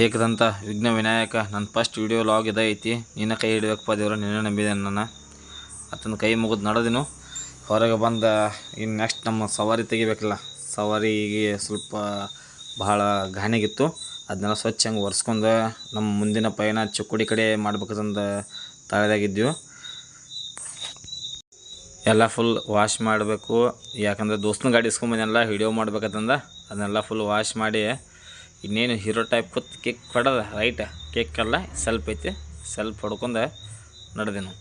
ಏಕದಂತ ವಿಘ್ನ ವಿನಾಯಕ ನನ್ನ first video log ಇದೈತಿ ನಿನ್ನ ಕೈ ಹಿಡಿಬೇಕಪ್ಪ ದೇವ್ರ, ನಿನ್ನ ನಂಬಿದೆ ನನ್ನ. ಆತನ ಕೈ ಮುಗಿದು ನಡೆದಿನು. ಹೊರಗೆ ಬಂದ ಇನ್ನು ನೆಕ್ಸ್ಟ್ ನಮ್ಮ ಸವಾರಿ ತೆಗಿಬೇಕಲ್ಲ. ಸವಾರಿಗೆ ಸ್ವಲ್ಪ ಬಹಳ ಘಾನಿಗಿತ್ತು. ಅದನ್ನೆಲ್ಲ ಸ್ವಚ್ಛ ಹಂಗೆ ಒರೆಸ್ಕೊಂಡು ನಮ್ಮ ಮುಂದಿನ ಪಯಣ ಚಿಕ್ಕುಡಿ ಕಡೆ ಮಾಡ್ಬೇಕಂದ ತಾಳ್ದಾಗಿದ್ದೀವಿ ಎಲ್ಲ ಫುಲ್ ವಾಶ್ ಮಾಡಬೇಕು. ಯಾಕಂದ್ರೆ ದೋಸ್ತನ ಗಾಡಿ ಇಸ್ಕೊಂಬಂದೆಲ್ಲ ವಿಡಿಯೋ ಮಾಡ್ಬೇಕಂತಂದ. ಅದನ್ನೆಲ್ಲ ಫುಲ್ ವಾಶ್ ಮಾಡಿ ಇನ್ನೇನು ಹೀರೋ ಟೈಪ್ ಕೂತ್ ಕೇಕ್ ಹೊಡೆದ ರೈಟ್ ಕೇಕ್ ಅಲ್ಲ ಸೆಲ್ಫ್ ಐತಿ. ಸೆಲ್ಫ್ ಹೊಡ್ಕೊಂಡು ನಾವು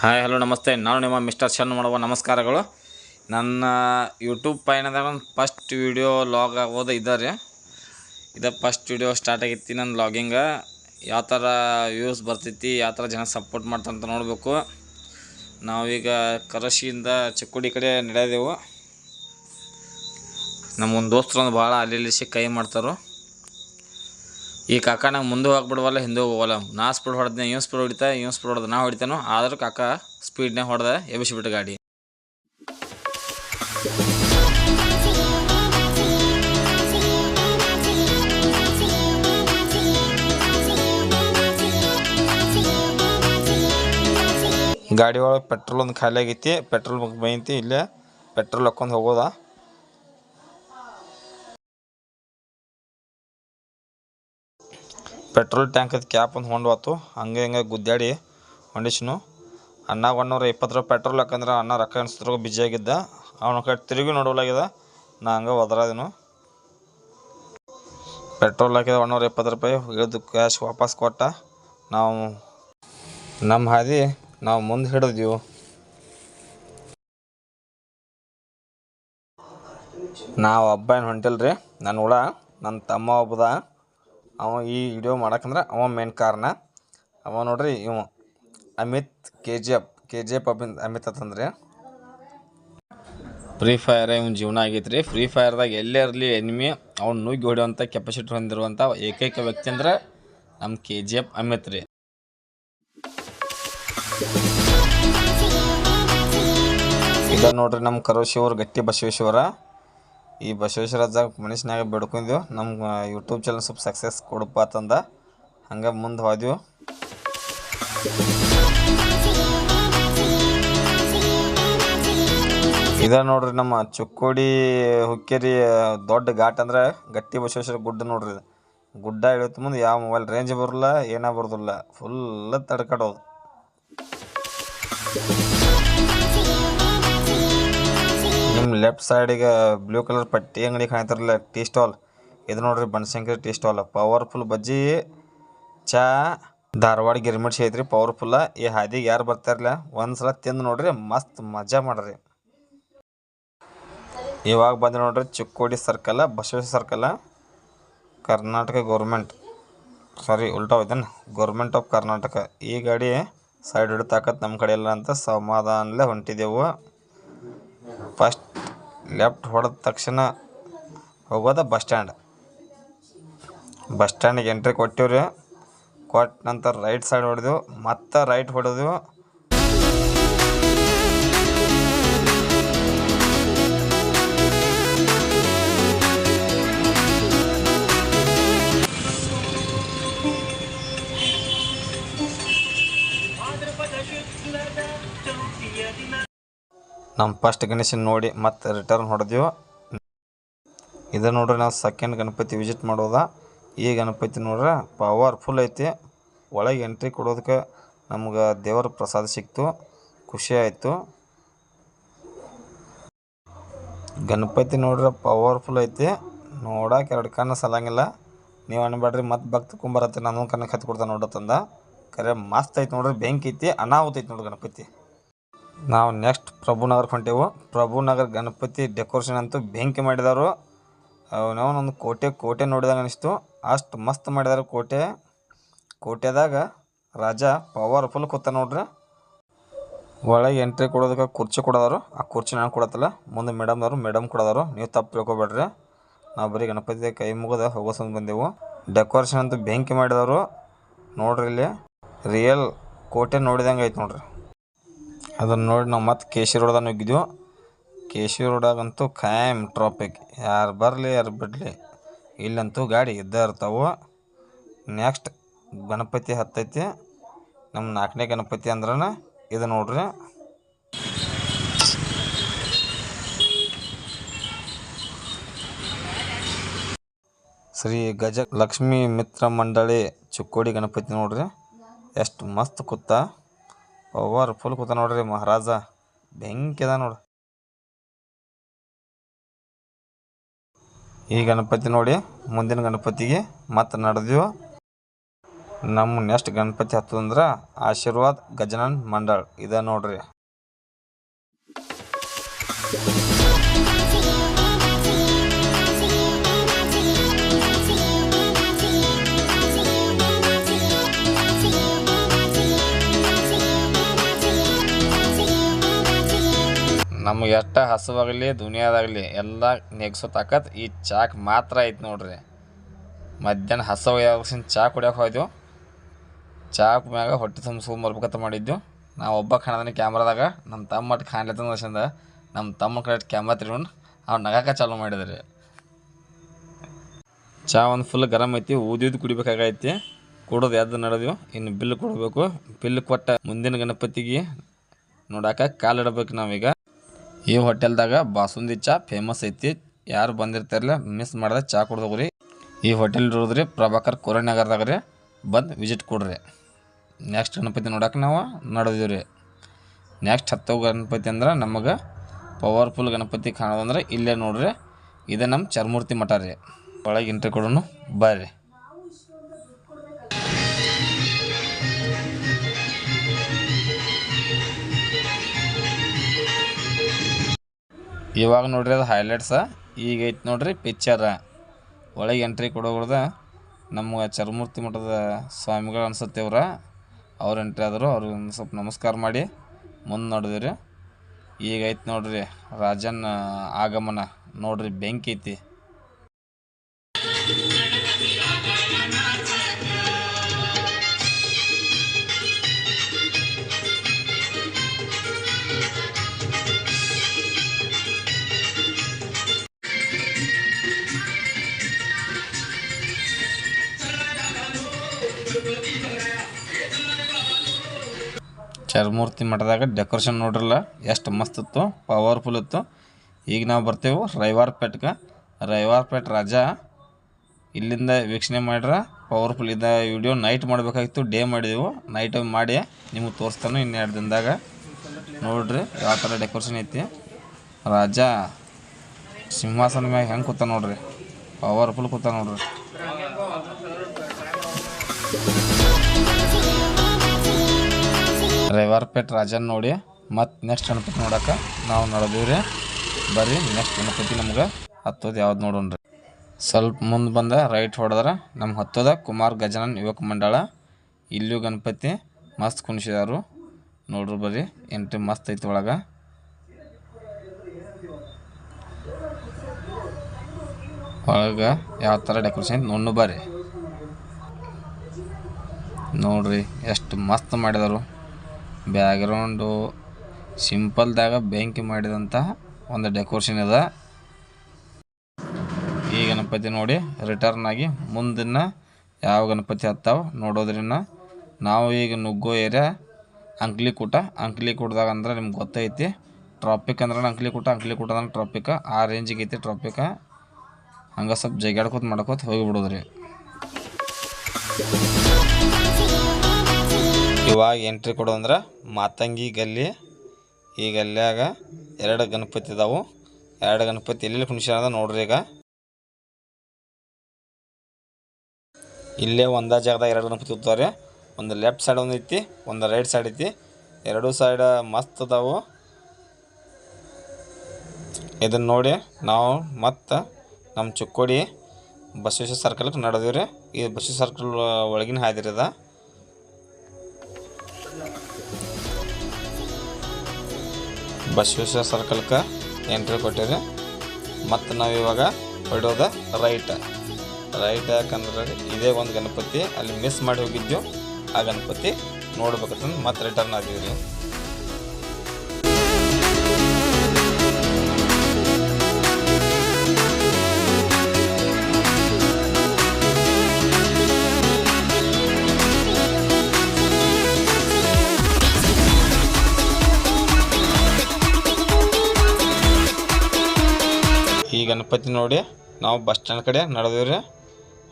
ಹಾಯ್ ಹಲೋ ನಮಸ್ತೆ. ನಾನು ನಿಮ್ಮ ಮಿಸ್ಟರ್ ಶನ್ ಮಾಡುವ. ನಮಸ್ಕಾರಗಳು. ನನ್ನ ಯೂಟ್ಯೂಬ್ ಪಯಣದಾಗ ಫಸ್ಟ್ ವಿಡಿಯೋ ಲಾಗ್ ಆಗೋದು ಇದ್ದಾರೆ ಇದು ಫಸ್ಟ್ ವಿಡಿಯೋ ಸ್ಟಾರ್ಟ್ ಆಗೈತಿ ನನ್ನ ಲಾಗಿಂಗ ಯಾವ ಥರ ವ್ಯೂಸ್ ಬರ್ತೈತಿ, ಯಾವ ಥರ ಜನ ಸಪೋರ್ಟ್ ಮಾಡ್ತಂತ ನೋಡಬೇಕು. ನಾವೀಗ ಕರಶಿಯಿಂದ ಚಿಕ್ಕೋಡಿ ಕಡೆ ನಡೆದೆವು ನಮ್ಮೊಂದು ದೋಸ್ತರು ಒಂದು ಭಾಳ ಅಲ್ಲಿ ಕೈ ಮಾಡ್ತಾರೋ. ಈ ಕಾಕ ನಂಗೆ ಮುಂದೆ ಹೋಗ್ಬಿಡ್ವಲ್ಲ, ಹಿಂದೆ ಹೋಗೋಲ್ಲ ನಾ ಸ್ಪೀಡ್ ಹೊಡೆದ್ನೆ ಇವ್ ಸ್ಪೀಡ್ ಹೊಡಿತಾ ಇವ್ ಸ್ಪೀಡ್ ಹೊಡೆದ, ನಾ ಹೊಡಿತಾನೋ. ಆದ್ರೂ ಕಾಕ ಸ್ಪೀಡ್ನೇ ಹೊಡೆದ, ಎಬ್ಬಿಸಿಬಿಟ್ಟು ಗಾಡಿ. ಗಾಡಿ ಒಳಗೆ ಪೆಟ್ರೋಲ್ ಒಂದು ಖಾಲಿ ಆಗೈತಿ ಪೆಟ್ರೋಲ್ ಬೈತಿ ಇಲ್ಲೇ ಪೆಟ್ರೋಲ್ ಹಾಕೊಂಡು ಹೋಗೋದ. ಪೆಟ್ರೋಲ್ ಟ್ಯಾಂಕದ ಕ್ಯಾಪ್ ಒಂದು ಹೊಂಡ್ವಾತು ಹಂಗೆ ಹಿಂಗೆ ಗುದ್ದಾಡಿ ಹೊಂಡಿಸ್ನು. ಅಣ್ಣ ಒಂದೂರ ಇಪ್ಪತ್ತು ರೂಪಾಯಿ ಪೆಟ್ರೋಲ್ ಹಾಕಂದ್ರೆ ಅಣ್ಣ ರೊಕ್ಕ ಅನ್ಸಿದ್ರು ಬಿಜಿ ಆಗಿದ್ದ. ಅವನ ಕಡೆ ತಿರುಗಿ ನೋಡೋಲಾಗ್ಯದ, ನಾ ಹಂಗೆ ಒದರಾದಿನು. ಪೆಟ್ರೋಲ್ ಹಾಕಿದ ಒಂದೂರ ಇಪ್ಪತ್ತು ರೂಪಾಯಿ ಇಳಿದು ಕ್ಯಾಶ್ ವಾಪಸ್ ಕೊಟ್ಟ. ನಾವು ನಮ್ಮ ಹಾದಿ ನಾವು ಮುಂದೆ ಹಿಡಿದೀವಿ ನಾವು ಹಬ್ಬ ಏನು ಹೊಂಟಿಲ್ರಿ ನನ್ನ ಹುಳ ನನ್ನ ತಮ್ಮ ಒಬ್ಬದ. ಅವ ಈ ವಿಡಿಯೋ ಮಾಡಕ್ಕಂದ್ರೆ ಅವ ಮೇನ್ ಕಾರಣ. ಅವ ನೋಡ್ರಿ, ಇವ Amit K G F K G F ಅಬ್ಬಿಂದ Amit ಅಂತಂದ್ರೆ. ಫ್ರೀ ಫೈರ್ ಇವ್ನ ಜೀವನ ಆಗೈತೆ ಫ್ರೀ ಫೈರ್ದಾಗ ಎಲ್ಲೇ ಇರಲಿ ಎನಿಮಿ ಅವ್ನು ನುಗ್ಗಿ ಹೊಡೆಯುವಂಥ ಕೆಪಾಸಿಟಿ ಹೊಂದಿರುವಂಥ ಏಕೈಕ ವ್ಯಕ್ತಿ ಅಂದ್ರೆ ನಮ್ಮ ಕೆ ಜಿ ಎಫ್ ಅಮಿತ್ ರೀ ಇದ ನೋಡ್ರಿ ನಮ್ಮ ಕರೋಶಿವ್ರ ಗಟ್ಟಿ ಬಸವೇಶ್ವರ. ಈ ಬಸವೇಶ್ವರದಾಗ ಮನುಷ್ಯನಾಗ ಬೇಡ್ಕೊಂಡೆವು ನಮ್ಮ ಯೂಟ್ಯೂಬ್ ಚಾನಲ್ ಸ್ವಲ್ಪ ಸಕ್ಸಸ್ ಕೊಡಪ್ಪ ಅಂತಂದ. ಹಂಗೆ ಮುಂದೆ ಹೋದೆವು ಇದ ನೋಡ್ರಿ ನಮ್ಮ ಚುಕ್ಕೋಡಿ ಹುಕ್ಕೇರಿ ದೊಡ್ಡ ಘಾಟ್ ಅಂದ್ರೆ ಗಟ್ಟಿ ಬಸವೇಶ್ವರ ಗುಡ್ಡ ನೋಡ್ರಿ. ಗುಡ್ಡ ಇಳಿತು ಮುಂದೆ ಯಾವ ಮೊಬೈಲ್ ರೇಂಜ್ ಬರಲ್ಲ, ಏನ ಬರೋದಿಲ್ಲ. ಫುಲ್ ತಡ್ಕಡೋದು. ನಿಮ್ಮ ಲೆಫ್ಟ್ ಸೈಡಿಗೆ ಬ್ಲೂ ಕಲರ್ ಪಟ್ಟಿ ಅಂಗಡಿ ಕಾಣ್ತಿರಲ್ಲ ಟೀ ಸ್ಟಾಲ್ ಇದು ನೋಡ್ರಿ ಬನಶಂಕರಿ ಟೀ ಸ್ಟಾಲ್ ಪವರ್ಫುಲ್ ಬಜ್ಜಿ, ಚಾ, ಧಾರವಾಡ ಗಿರ್ಮಿಟ್ಸ್ ಐತ್ರಿ ಪವರ್ಫುಲ್ಲ ಈ ಹಾದಿಗೆ ಯಾರು ಬರ್ತಾರಲ್ಲ ಒಂದ್ಸಲ ತಿಂದು ನೋಡ್ರಿ, ಮಸ್ತ್ ಮಜಾ ಮಾಡ್ರಿ. ಇವಾಗ ಬಂದು ನೋಡ್ರಿ Chikkodi circle Basaveshwara circle Karnataka government sorry ಉಲ್ಟಾ ಹೋಯ್ತೇನೆ. Government of Karnataka. ಈ ಗಾಡಿ ಸೈಡ್ ಹಿಡ್ತಾಕತ್ ನಮ್ಮ ಕಡೆ ಎಲ್ಲ ಅಂತ ಸಮಾಧಾನಲೇ ಹೊಂಟಿದೆವು. ಫಸ್ಟ್ ಲೆಫ್ಟ್ ಹೊಡೆದ ತಕ್ಷಣ ಹೋಗೋದ ಬಸ್ ಸ್ಟ್ಯಾಂಡ್ ಬಸ್ ಸ್ಟ್ಯಾಂಡಿಗೆ ಎಂಟ್ರಿ ಕೊಟ್ಟಿವ್ರಿ. ಕೊಟ್ಟ ನಂತರ ರೈಟ್ ಸೈಡ್ ಹೊಡೆದೆವು ಮತ್ತೆ ರೈಟ್ ಹೊಡೆದೆವು ನಮ್ಮ ಫಸ್ಟ್ ಗಣೇಶನ ನೋಡಿ ಮತ್ತೆ ರಿಟರ್ನ್ ಹೊಡೆದೆವು ಇದು ನೋಡ್ರಿ ನಾವು ಸೆಕೆಂಡ್ ಗಣಪತಿ ವಿಸಿಟ್ ಮಾಡೋದ. ಈ ಗಣಪತಿ ನೋಡ್ರೆ ಪವರ್ಫುಲ್ ಐತಿ. ಒಳಗೆ ಎಂಟ್ರಿ ಕೊಡೋದಕ್ಕೆ ನಮ್ಗೆ ದೇವರ ಪ್ರಸಾದ ಸಿಕ್ತು. ಖುಷಿ ಆಯಿತು. ಗಣಪತಿ ನೋಡ್ರೆ ಪವರ್ಫುಲ್ ಐತಿ. ನೋಡಕ್ಕೆ ಎರಡು ಕಣ್ಣು ಸಲಂಗಿಲ್ಲ. ನೀವು ಅನ್ಬೇಡ್ರಿ ಮತ್ತೆ ಭಕ್ತ ಕುಂಬರತ್ತೆ ನಾನು ಕಣ್ಣಕ್ಕೆ ಹತ್ತಿ ಕೊಡ್ತಾನೆ ನೋಡತ್ತಂದ ಖರೆ ಮಸ್ತ್ ಐತಿ ನೋಡ್ರಿ. ಬೆಂಕಿ ಐತಿ, ಅನಾಹುತ ಐತಿ ನೋಡ್ರಿ ಗಣಪತಿ. ನಾವು ನೆಕ್ಸ್ಟ್ ಪ್ರಭುನಗರ್ ಹೊಂಟೇವು. ಪ್ರಭುನಗರ್ ಗಣಪತಿ ಡೆಕೋರೇಷನ್ ಅಂತೂ ಬೆಂಕಿ ಮಾಡಿದಾರು. ಅವನವನೊಂದು ಕೋಟೆ ಕೋಟೆ ನೋಡಿದಾಗ ಅನಿಸ್ತು. ಅಷ್ಟು ಮಸ್ತ್ ಮಾಡಿದಾರೆ ಕೋಟೆ. ಕೋಟೆದಾಗ ರಾಜ ಪವರ್ಫುಲ್ ಕೂತ ನೋಡ್ರಿ. ಒಳಗೆ ಎಂಟ್ರಿ ಕೊಡೋದಕ್ಕೆ ಕುರ್ಚಿ ಕೊಡೋದಾರು. ಆ ಕುರ್ಚಿ ನಾನು ಕೊಡತ್ತಲ್ಲ. ಮುಂದೆ ಮೇಡಮ್ನವರು ಮೇಡಮ್ ಕೊಡೋದಾರು. ನೀವು ತಪ್ಪು ತಿಳ್ಕೊಬೇಡ್ರಿ. ನಾವು ಬರೀ ಗಣಪತಿ ಕೈ ಮುಗಿದ ಹೋಗೋಸಂದು ಬಂದೆವು. ಡೆಕೋರೇಷನ್ ಅಂತೂ ಬೆಂಕಿ ಮಾಡಿದವರು ನೋಡ್ರಿ ಇಲ್ಲಿ. ರಿಯಲ್ ಕೋಟೆ ನೋಡಿದಂಗೆ ಐತೆ ನೋಡ್ರಿ. ಅದನ್ನು ನೋಡಿ ನಾವು ಮತ್ತೆ ಕೆ ಸಿ ರೋಡ್ದಾಗ ನುಗ್ಗಿದ್ವು ಕೆ ರೋಡಾಗಂತೂ ಖಾಯಂ ಟ್ರಾಫಿಕ್ ಯಾರು ಬರಲಿ, ಯಾರು ಬಿಡಲಿ, ಇಲ್ಲಂತೂ ಗಾಡಿ ಇದ್ದೇ ಇರ್ತಾವೆ. ನೆಕ್ಸ್ಟ್ ಗಣಪತಿ ಹತ್ತೈತಿ. ನಮ್ಮ ನಾಲ್ಕನೇ ಗಣಪತಿ ಅಂದ್ರನ ಇದು ನೋಡ್ರಿ. ಶ್ರೀ ಗಜ ಲಕ್ಷ್ಮೀ ಮಿತ್ರ ಮಂಡಳಿ ಚಿಕ್ಕೋಡಿ ಗಣಪತಿ ನೋಡ್ರಿ. ಎಷ್ಟು ಮಸ್ತ್ ಕೂತ ಪವರ್ ಫುಲ್ ಕೂತ ನೋಡ್ರಿ ಮಹಾರಾಜ. ಬೆಂಕಿ ಅದ ನೋಡಿ. ಈ ಗಣಪತಿ ನೋಡಿ, ಮುಂದಿನ ಗಣಪತಿಗೆ ಮತ್ತೆ ನಡೆದೆವು ನಮ್ಮ ನೆಕ್ಸ್ಟ್ ಗಣಪತಿ ಹತ್ತದಂದ್ರೆ ಆಶೀರ್ವಾದ್ ಗಜನನ್ ಮಂಡಳ್. ಇದ ನೋಡ್ರಿ. ನಮ್ಗೆ ಎಷ್ಟ ಹಸುವಾಗಲಿ, ದುನಿಯಾದಾಗಲಿ ಎಲ್ಲ ನೆಗ್ಸೋ ತಾಕತ್ ಈ ಚಾಕ್ ಮಾತ್ರ ಐತಿ ನೋಡ್ರಿ. ಮಧ್ಯಾಹ್ನ ಹಸುವ ಯಾವಾಗ ಚಾ ಕುಡಿಯೋಕೆ ಹೋಯ್ದೆವು. ಚಾಕ್ ಮ್ಯಾಗ ಹೊಟ್ಟೆ ತುಂಬಿಸ್ಕೊಂಡ್ ಬರ್ಬೇಕಂತ ಮಾಡಿದ್ದು ನಾವು ಒಬ್ಬ ಕಾಣದನಿ ಕ್ಯಾಮ್ರಾದಾಗ ನಮ್ಮ ತಮ್ಮ ಅಟ್ ಕಾಣ್ಲತ್ತಂದ ನಮ್ಮ ತಮ್ಮ ಕಡೆ ಕ್ಯಾಮ್ರಾ ತಿರ್ಕೊಂಡು ಅವ್ನು ನಗಾಕ ಚಾಲು ಮಾಡಿದ್ರಿ. ಚಾ ಒಂದು ಫುಲ್ ಗರಂ ಐತಿ ಊದಿದ್ದು ಕುಡಿಬೇಕಾಗೈತಿ. ಕುಡೋದು ಎದ್ದು ನಡೆದೆವು, ಇನ್ನು ಬಿಲ್ ಕೊಡಬೇಕು. ಬಿಲ್ ಕೊಟ್ಟ ಮುಂದಿನ ಗಣಪತಿಗೆ ನೋಡಾಕ ಕಾಲಿಡಬೇಕು ನಾವೀಗ. ಈ ಹೋಟೆಲ್ದಾಗ ಬಾಸುಂದಿ ಚಾ ಫೇಮಸ್ ಐತಿ. ಯಾರು ಬಂದಿರ್ತಾರಲ್ಲ ಮಿಸ್ ಮಾಡ್ದೆ ಚಾ ಕುಡ್ದೋಗ್ರಿ ಈ ಹೋಟೆಲ್ ಇರೋದ್ರಿ ಪ್ರಭಾಕರ್ ಕೋರನಗರದಾಗ ರೀ. ಬಂದು ವಿಸಿಟ್ ಕೊಡ್ರಿ. ನೆಕ್ಸ್ಟ್ ಗಣಪತಿ ನೋಡೋಕೆ ನಾವು ನಡೆದೀವಿ ರೀ. ನೆಕ್ಸ್ಟ್ ಹತ್ತೋ ಗಣಪತಿ ಅಂದ್ರೆ ನಮಗೆ ಪವರ್ಫುಲ್ ಗಣಪತಿ ಕಾಣೋದಂದ್ರೆ ಇಲ್ಲೇ ನೋಡ್ರಿ. ಇದೇ ನಮ್ಮ ಚರ್ಮೂರ್ತಿ ಮಠ ರೀ. ಒಳಗೆ ಎಂಟ್ರಿ ಕೊಡೋನು ಬರ್ರಿ. ಇವಾಗ ನೋಡ್ರಿ ಅದು ಹೈಲೈಟ್ಸ ಈಗ ಐತಿ ನೋಡ್ರಿ ಪಿಕ್ಚರ ಒಳಗೆ ಎಂಟ್ರಿ ಕೊಡೋಗ್ರದ ನಮ್ಮ ಚರ್ಮೂರ್ತಿ ಮಠದ ಸ್ವಾಮಿಗಳು ಅನ್ಸುತ್ತೆ ಇವ್ರ. ಅವ್ರು ಎಂಟ್ರಿ ಆದರು ಅವ್ರಿಗೆ ಸ್ವಲ್ಪ ನಮಸ್ಕಾರ ಮಾಡಿ. ಮುಂದೆ ನೋಡಿದ್ರಿ. ಈಗ ಐತಿ ನೋಡ್ರಿ ರಾಜನ್ ಆಗಮನ. ನೋಡ್ರಿ ಬೆಂಕಿ ಐತಿ. ಚರ್ಮೂರ್ತಿ ಮಠದಾಗ ಡೆಕೋರೇಷನ್ ನೋಡ್ರಲ್ಲ, ಎಷ್ಟು ಮಸ್ತ್ ಇತ್ತು ಪವರ್ಫುಲ್ ಇತ್ತು. ಈಗ ನಾವು ಬರ್ತೇವೆ ರವಿವಾರ ಪೇಟ್ಗೆ ರವಿವಾರ ಪೇಟ್ ರಾಜ ಇಲ್ಲಿಂದ ವೀಕ್ಷಣೆ ಮಾಡ್ರ ಪವರ್ಫುಲ್ ಇದ್ದ ವಿಡಿಯೋ ನೈಟ್ ಮಾಡಬೇಕಾಗಿತ್ತು ಡೇ ಮಾಡಿದೆವು. ನೈಟ್ ಮಾಡಿ ನಿಮಗೆ ತೋರಿಸ್ತಾನು ಇನ್ನೆರಡು ದಿನದಾಗ. ನೋಡ್ರಿ, ಯಾವ ಥರ ಡೆಕೋರೇಷನ್ ಐತಿ. ರಾಜ ಸಿಂಹಾಸನ ಮ್ಯಾಗ ಹೆಂಗೆ ಕೂತ ನೋಡ್ರಿ. ಪವರ್ಫುಲ್ ಕೂತ ನೋಡ್ರಿ. ರವಿವಾರಪೇಟ್ ರಾಜನ್ ನೋಡಿ. ಮತ್ತು ನೆಕ್ಸ್ಟ್ ಗಣಪತಿ ನೋಡಕ್ಕೆ ನಾವು ನೋಡಿದೀವಿ ರೀ ಬರ್ರಿ ನೆಕ್ಸ್ಟ್ ಗಣಪತಿ ನಮ್ಗೆ ಹತ್ತೋದು ಯಾವ್ದು ನೋಡೋಣ ರೀ ಸ್ವಲ್ಪ ಮುಂದೆ ಬಂದ ರೈಟ್ ಹೊಡೆದ್ರೆ ನಮ್ಮ ಹತ್ತೋದ ಕುಮಾರ್ ಗಜಾನನ್ ಯುವಕ ಮಂಡಳ. ಇಲ್ಲೂ ಗಣಪತಿ ಮಸ್ತ್ ಕುಣಿಸಿದಾರು. ನೋಡ್ರಿ ಬರ್ರಿ, ಎಂಟ್ರಿ ಮಸ್ತ್ ಐತಿ ಒಳಗೆ. ಒಳಗೆ ಯಾವ ಥರ ಡೆಕೋರೇಷನ್ ನೋಡ್ನು ಬರ್ರಿ. ನೋಡ್ರಿ, ಎಷ್ಟು ಮಸ್ತ್ ಮಾಡಿದಾರು. ಬ್ಯಾಕ್ಗ್ರೌಂಡು ಸಿಂಪಲ್ದಾಗ ಬೆಂಕಿ ಮಾಡಿದಂಥ ಒಂದು ಡೆಕೋರೇಷನ್ ಇದೆ. ಈ ಗಣಪತಿ ನೋಡಿ ರಿಟರ್ನ್ ಆಗಿ ಮುಂದಿನ ಯಾವ ಗಣಪತಿ ಹತ್ತಾವ ನೋಡೋದ್ರಿಂದ ನಾವು ಈಗ ನುಗ್ಗೋ ಏರಿಯಾ ಅಂಕ್ಲಿಕೂಟ ಅಂಕ್ಲಿಕೂಟದಾಗ ಅಂದ್ರೆ ನಿಮ್ಗೆ ಗೊತ್ತೈತಿ ಟ್ರಾಫಿಕ್ ಅಂದ್ರೆ ಅಂಕ್ಲಿಕೂಟ ಅಂಕ್ಲಿಕೂಟ ಅಂದ್ರೆ ಟ್ರಾಫಿಕ್ ಆ ರೇಂಜಿಗೆ ಐತಿ ಟ್ರಾಫಿಕ್ ಹಂಗೆ ಸ್ವಲ್ಪ ಜಗ್ಯಾಡ್ಕೋತ ಮಾಡ್ಕೋತ ಹೋಗಿಬಿಡೋದ್ರಿ. ಇವಾಗ ಎಂಟ್ರಿ ಕೊಡು ಅಂದ್ರೆ ಮಾತಂಗಿ ಗಲ್ಲಿ, ಈ ಗಲ್ಯಾಗ ಎರಡು ಗಣಪತಿ ಇದಾವು. ಎರಡು ಗಣಪತಿ ಎಲ್ಲೆಲ್ಲಿ ಕುಣಿಸ್ಯಾರ ನೋಡ್ರಿ ಈಗ. ಇಲ್ಲೇ ಒಂದೇ ಜಾಗದಾಗ ಎರಡು ಗಣಪತಿ ಇರ್ತಾವ್ರಿ. ಒಂದು ಲೆಫ್ಟ್ ಸೈಡ್ ಒಂದು ಐತಿ, ಒಂದು ರೈಟ್ ಸೈಡ್ ಐತಿ. ಎರಡು ಸೈಡ್ ಮಸ್ತ್ ಅದಾವು ಇದನ್ನ ನೋಡಿ ನಾವು ಮತ್ತು ನಮ್ಮ ಚಿಕ್ಕೋಡಿ ಬಸವೇಶ್ವರ ಸರ್ಕಲ್ಗೆ ನಡೆದೀವಿ ರೀ ಈ ಬಸವೇಶ್ವರ ಸರ್ಕಲ್ ಒಳಗಿನ ಹಾದಿರಿ ಬಸವೇಶ್ವರ ಸರ್ಕಲ್ಗೆ ಎಂಟ್ರಿ ಕೊಟ್ಟಿರಿ. ಮತ್ತು ನಾವು ಇವಾಗ ಹೊಡೋದ ರೈಟ್ ರೈಟ್ ಯಾಕಂದ್ರೆ ಇದೇ ಒಂದು ಗಣಪತಿ, ಅಲ್ಲಿ ಮಿಸ್ ಮಾಡಿ ಹೋಗಿದ್ದೆವು ಆ ಗಣಪತಿ ನೋಡ್ಬೇಕಂತಂದು ಮತ್ತೆ ರಿಟರ್ನ್ ಆಗಿದ್ರಿ ಗಣಪತಿ ನೋಡಿ ನಾವು ಬಸ್ ಸ್ಟ್ಯಾಂಡ್ ಕಡೆ ನಡೆದಿವ್ರಿ.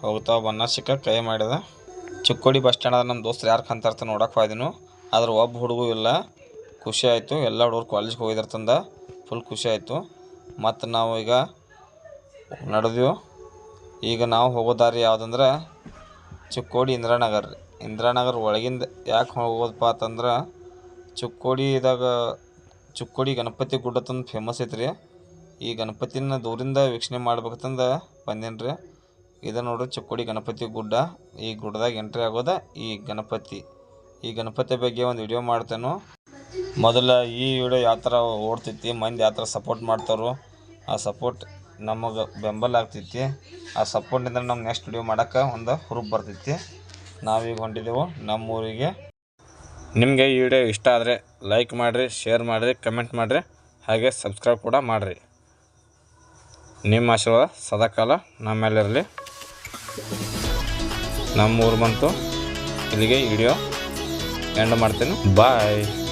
ಹೋಗ್ತಾ ಬನ್ನ ಸಿಕ್ಕ ಕೈ ಮಾಡಿದ. ಚಿಕ್ಕೋಡಿ ಬಸ್ ಸ್ಟ್ಯಾಂಡ್ ಅದ ನಮ್ಮ ದೋಸ್ತರು ಯಾರು ಕಂತಾರ್ತ ನೋಡಕ್ಕೆ ಹೋಯ್ದಿನು ಆದ್ರೆ ಒಬ್ಬ ಹುಡುಗೂ ಇಲ್ಲ. ಖುಷಿ ಆಯಿತು. ಎಲ್ಲ ಹುಡುಗರು ಕಾಲೇಜ್ಗೆ ಹೋಗಿದಾರ್ತಂದ ಫುಲ್ ಖುಷಿ ಆಯಿತು. ಮತ್ತು ನಾವು ಈಗ ನಡೆದೆವು. ಈಗ ನಾವು ಹೋಗೋ ದಾರಿ ಯಾವುದಂದ್ರೆ ಚಿಕ್ಕೋಡಿ ಇಂದಿರಾನಗರ್. ಇಂದಿರಾನಗರ್ ಒಳಗಿಂದ ಯಾಕೆ ಹೋಗೋದಪ್ಪ ಅಂತಂದ್ರೆ ಚಿಕ್ಕೋಡಿದಾಗ ಚಿಕ್ಕೋಡಿ ಗಣಪತಿ ಗುಡ್ಡ ತಂದು ಫೇಮಸ್ ಐತ್ರಿ. ಈ ಗಣಪತಿನ ದೂರಿಂದ ವೀಕ್ಷಣೆ ಮಾಡ್ಬೇಕಂತಂದ ಬಂದೇನಿ ರೀ ಇದು ನೋಡ್ರಿ ಚಿಕ್ಕೋಡಿ ಗಣಪತಿ ಗುಡ್ಡ. ಈ ಗುಡ್ಡದಾಗ ಎಂಟ್ರಿ ಆಗೋದ ಈ ಗಣಪತಿ. ಈ ಗಣಪತಿ ಬಗ್ಗೆ ಒಂದು ವಿಡಿಯೋ ಮಾಡ್ತೇನೆ. ಮೊದಲ ಈ ವಿಡಿಯೋ ಯಾವ ಥರ ಓಡ್ತೈತಿ, ಮಂದಿ ಯಾವ ಥರ ಸಪೋರ್ಟ್ ಮಾಡ್ತಾರೋ, ಆ ಸಪೋರ್ಟ್ ನಮಗೆ ಬೆಂಬಲ ಆಗ್ತೈತಿ. ಆ ಸಪೋರ್ಟಿಂದ ನಮ್ಗೆ ನೆಕ್ಸ್ಟ್ ವಿಡಿಯೋ ಮಾಡೋಕ್ಕೆ ಒಂದು ಹುರುಪ್ ಬರ್ತೈತಿ. ನಾವೀಗ ಹೊಂಟಿದ್ದೆವು ನಮ್ಮ ಊರಿಗೆ ನಿಮಗೆ ಈ ವಿಡಿಯೋ ಇಷ್ಟ ಆದರೆ ಲೈಕ್ ಮಾಡಿರಿ ಶೇರ್ ಮಾಡಿರಿ ಕಮೆಂಟ್ ಮಾಡಿರಿ, ಹಾಗೆ ಸಬ್ಸ್ಕ್ರೈಬ್ ಕೂಡ ಮಾಡಿರಿ. ನಿಮ್ಮ ಆಶೀರ್ವಾದ ಸದಾಕಾಲ ನಮ್ಮ ಮೇಲೆ ನಮ್ಮ ಊರು ಬಂತು. ಇಲ್ಲಿಗೆ ವಿಡಿಯೋ ಎಂಡ್ ಮಾಡ್ತೀನಿ. ಬಾಯ್